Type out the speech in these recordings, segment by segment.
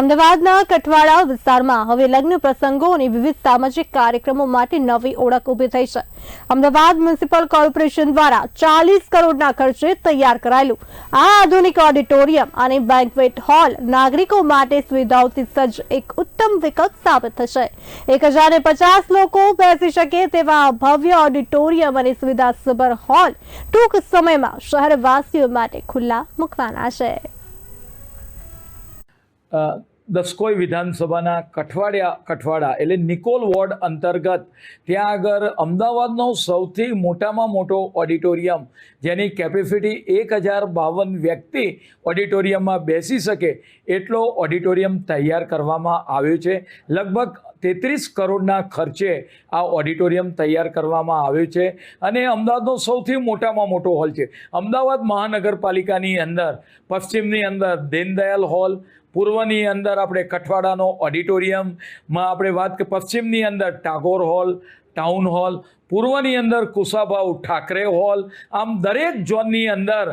અમદાવાદના કઠવાડા વિસ્તારમાં હવે લગ્ન પ્રસંગો અને વિવિધ સામાજિક કાર્યક્રમો માટે નવી ઓળખ ઊભી થઈ છે. અમદાવાદ મ્યુનિસિપલ કોર્પોરેશન દ્વારા ચાલીસ કરોડના ખર્ચે તૈયાર કરાયેલું આ આધુનિક ઓડિટોરિયમ અને બેન્કવેટ હોલ નાગરિકો માટે સુવિધાઓથી સજ્જ એક ઉત્તમ વિકલ્પ સાબિત થશે. એક હજાર પચાસ લોકો બેસી શકે તેવા ભવ્ય ઓડિટોરિયમ અને સુવિધાસભર હોલ ટૂંક સમયમાં શહેરવાસીઓ માટે ખુલ્લા મૂકવાના છે. દસકોઈ વિધાનસભાના કઠવાડિયા, કઠવાડા એટલે નિકોલ વોર્ડ અંતર્ગત ત્યાં આગળ અમદાવાદનો સૌથી મોટામાં મોટો ઓડિટોરિયમ, જેની કેપેસિટી એક હજાર બાવન વ્યક્તિ ઓડિટોરિયમમાં બેસી શકે, એટલો ઓડિટોરિયમ તૈયાર કરવામાં આવ્યો છે. લગભગ તેત્રીસ કરોડના ખર્ચે આ ઓડિટોરિયમ તૈયાર કરવામાં આવ્યું છે અને અમદાવાદનો સૌથી મોટામાં મોટો હોલ છે. અમદાવાદ મહાનગરપાલિકાની અંદર, પશ્ચિમની અંદર દીનદયાલ હોલ, પૂર્વની અંદર આપણે કઠવાડાનો ઓડિટોરિયમમાં આપણે વાત કે પશ્ચિમની અંદર ટાગોર હોલ, ટાઉન હોલ, પૂર્વની અંદર કુસાભાઉ ઠાકરે હોલ, આમ દરેક ઝોનની અંદર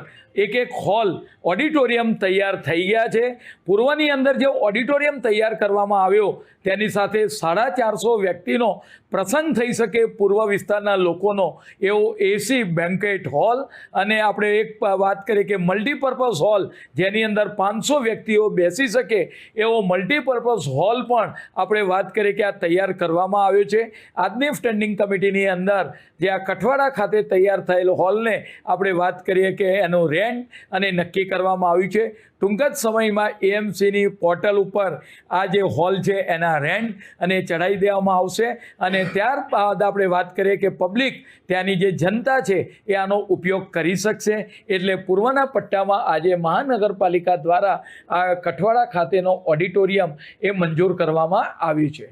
એક એક હોલ ઓડિટોરિયમ તૈયાર થઈ ગયા છે. પૂર્વની અંદર જે ઓડિટોરિયમ તૈયાર કરવામાં આવ્યો, તેની સાથે સાડા ચારસો વ્યક્તિનો પ્રસંગ થઈ શકે પૂર્વ વિસ્તારના લોકોનો. એવો એસી બેન્કેટ હોલ અને આપણે એક વાત કરીએ કે મલ્ટીપર્પઝ હોલ જેની અંદર પાંચસો વ્યક્તિઓ બેસી શકે, એવો મલ્ટીપર્પઝ હોલ પણ આપણે વાત કરીએ કે આ તૈયાર કરવામાં આવ્યો છે. આજની સ્ટેન્ડિંગ કમિટીની અંદર જે આ કઠવાડા ખાતે તૈયાર થયેલ હોલને આપણે વાત કરીએ કે એનું રેન્ટ અને નક્કી કરવામાં આવ્યું છે. ટૂંક જ સમયમાં એએમસીની પોર્ટલ ઉપર આ જે હોલ છે એના રેન્ટ અને ચઢાવી દેવામાં આવશે. અને ત્યારબાદ આપણે વાત કરીએ કે પબ્લિક ત્યાંની જે જનતા છે એ આનો ઉપયોગ કરી શકશે. એટલે પૂર્વના પટ્ટામાં આજે મહાનગરપાલિકા દ્વારા આ કઠવાડા ખાતેનો ઓડિટોરિયમ એ મંજૂર કરવામાં આવ્યું છે.